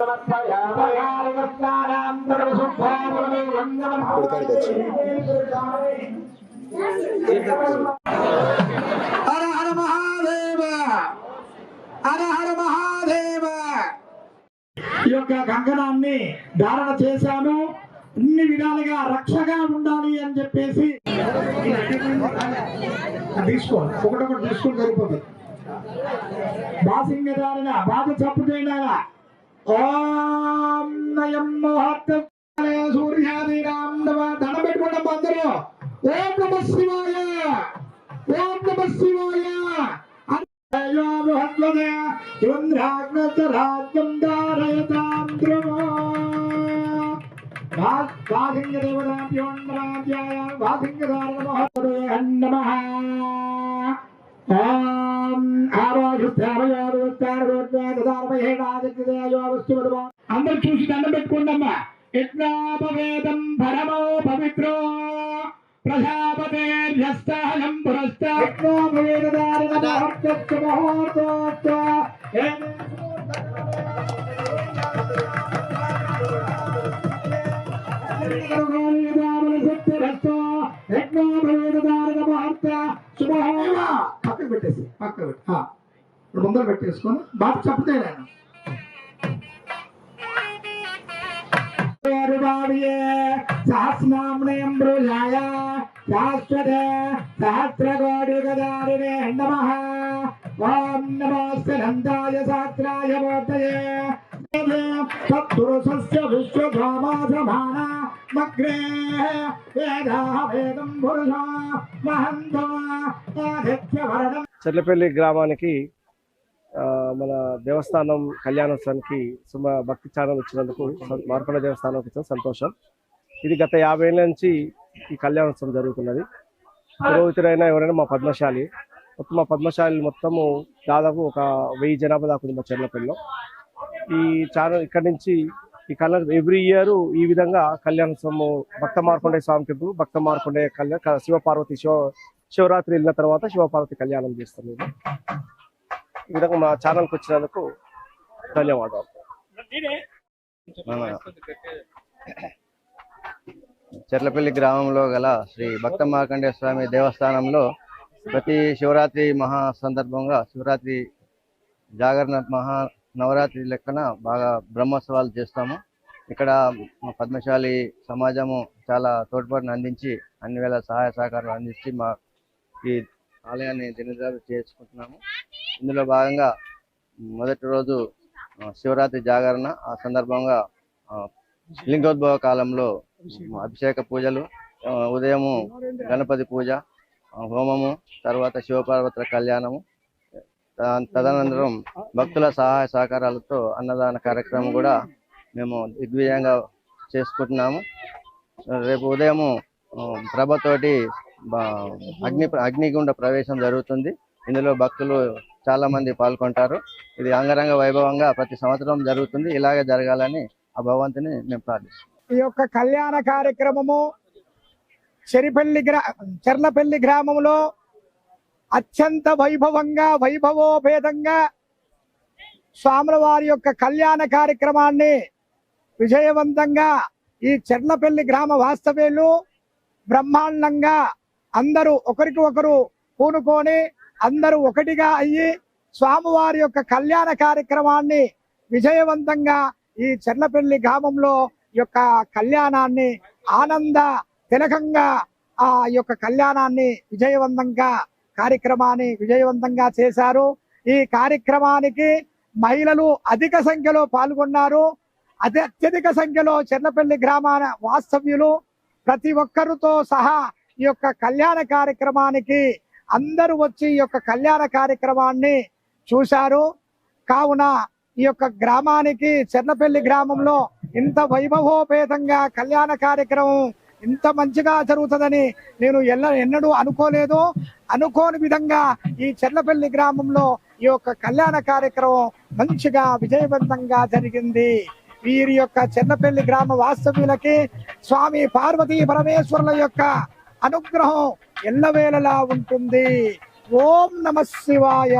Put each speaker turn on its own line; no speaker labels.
హర హర మహాదేవ! హర హర మహాదేవ! ఈ యొక్క కంకణాన్ని ధారణ చేశాను. అన్ని విధాలుగా రక్షగా ఉండాలి అని చెప్పేసి తీసుకోవాలి. ఒకటొకటి తీసుకుని సరిపోతుంది. బాసింగ ధారణ బాధ చప్పుడైనా ఓం నయం మోహత్త సూర్యాది రామ్ నమ దండ పెట్టుకుంటాం అందరూ. ఓం నమ శివాయ. ఓం నమ శివాయ. అయ్యో ధారయతాం ధ్రువో వాసింగదేవతాభ్యోన్మరాధ్యాయ వాసింగధారణ మహోదయ నమః. అందరు చూసి దండం పెట్టుకోండమ్మా యజ్ఞాపవేదం పరమో పవిత్రో ప్రజాపతేర్యస్తాహం పక్కన పెట్టేసి పక్కన పెట్టి. ఆ. ఇప్పుడు ముందర పెట్టేసుకొని బాట చెప్తే నేను సహస్నామ్నయం శాశ్వత సహస్రకోటి గదారిణే ఓం నమస్తే శాస్త్రాయ మూర్తయే తత్పురుషస్య మగ్రే వేదం పురుష మహంతో ఆదిత్యవరణం
చెర్లపల్లి గ్రామానికి ఆ, మన దేవస్థానం కళ్యాణోత్సవానికి సుమ భక్తి ఛానల్ వచ్చినందుకు మార్పల మార్కొండ దేవస్థానం వచ్చిన సంతోషం. ఇది గత యాభై ఏళ్ళ నుంచి ఈ కళ్యాణోత్సవం జరుగుతున్నది. పురోహితుడైనా ఎవరైనా మా పద్మశాలి మొత్తం మా పద్మశాలి మొత్తము దాదాపు ఒక వెయ్యి జనాభా దాకా ఉంది మా చెర్లపల్లిలో. ఈ ఛానల్ ఇక్కడ నుంచి ఈ కళ్యాణ ఎవ్రీ ఇయర్ ఈ విధంగా కళ్యాణోత్సవం భక్త మార్కొండే స్వామి టెంపుల్ భక్త మార్కొండే కళ్యాణ శివపార్వతి శివ శివరాత్రి వెళ్ళిన తర్వాత శివపార్వతి కళ్యాణం చేస్తాం మేము ఈ విధంగా మా ఛానల్కి వచ్చినందుకు ధన్యవాదాలు.
చెట్లపల్లి గ్రామంలో గల శ్రీ భక్త మార్కండేయ స్వామి దేవస్థానంలో ప్రతి శివరాత్రి మహా సందర్భంగా శివరాత్రి జాగరణ మహా నవరాత్రి లెక్కన బాగా బ్రహ్మోత్సవాలు చేస్తాము. ఇక్కడ పద్మశాలి సమాజము చాలా తోడ్పాటును అందించి అన్ని వేళ సహాయ సహకారాలు అందించి మా ఈ ఆలయాన్ని దినదారు చేసుకుంటున్నాము. ఇందులో భాగంగా మొదటి రోజు శివరాత్రి జాగరణ. ఆ సందర్భంగా లింగోద్భవ కాలంలో అభిషేక పూజలు ఉదయము గణపతి పూజ హోమము తర్వాత శివపార్వతుల కళ్యాణము తదనంతరం భక్తుల సహాయ సహకారాలతో అన్నదాన కార్యక్రమం కూడా మేము దిగ్విజయంగా చేసుకుంటున్నాము. రేపు ఉదయము ప్రభతోటి అగ్ని అగ్నిగుండ ప్రవేశం జరుగుతుంది. ఇందులో భక్తులు చాలా మంది పాల్గొంటారు. ఇది అంగరంగ వైభవంగా ప్రతి సంవత్సరం జరుగుతుంది. ఇలాగే జరగాలని ఆ భగవంతుని మేము ప్రార్థిస్తున్నాం.
ఈ యొక్క కళ్యాణ కార్యక్రమము చెరిపల్లి గ్రా చెర్లపల్లి గ్రామంలో అత్యంత వైభవంగా వైభవోపేతంగా స్వాముల వారి యొక్క కళ్యాణ కార్యక్రమాన్ని విజయవంతంగా ఈ చెర్లపల్లి గ్రామ వాస్తవ్యులు బ్రహ్మాండంగా అందరూ ఒకరికి ఒకరు పూనుకొని అందరూ ఒకటిగా అయ్యి స్వామివారి యొక్క కళ్యాణ కార్యక్రమాన్ని విజయవంతంగా ఈ చెర్లపల్లి గ్రామంలో యొక్క కళ్యాణాన్ని ఆనంద తిలకంగా ఆ యొక్క కళ్యాణాన్ని విజయవంతంగా కార్యక్రమాన్ని విజయవంతంగా చేశారు. ఈ కార్యక్రమానికి మహిళలు అధిక సంఖ్యలో పాల్గొన్నారు. అతి అత్యధిక సంఖ్యలో చెర్లపల్లి గ్రామాన వాస్తవ్యులు ప్రతి ఒక్కరితో సహా ఈ యొక్క కళ్యాణ కార్యక్రమానికి అందరూ వచ్చి ఈ యొక్క కళ్యాణ కార్యక్రమాన్ని చూశారు. కావున ఈ యొక్క గ్రామానికి చెర్లపల్లి గ్రామంలో ఇంత వైభవోపేతంగా కళ్యాణ కార్యక్రమం ఇంత మంచిగా జరుగుతుందని నేను ఎల్ల ఎన్నడూ అనుకోలేదు. అనుకోని విధంగా ఈ చెర్లపల్లి గ్రామంలో ఈ యొక్క కళ్యాణ కార్యక్రమం మంచిగా విజయవంతంగా జరిగింది. వీరి యొక్క చెర్లపల్లి గ్రామ వాస్తవ్యులకి స్వామి పార్వతీ పరమేశ్వరుల యొక్క అనుగ్రహం ఎల్లవేళలా ఉంటుంది. ఓం నమ శివాయ.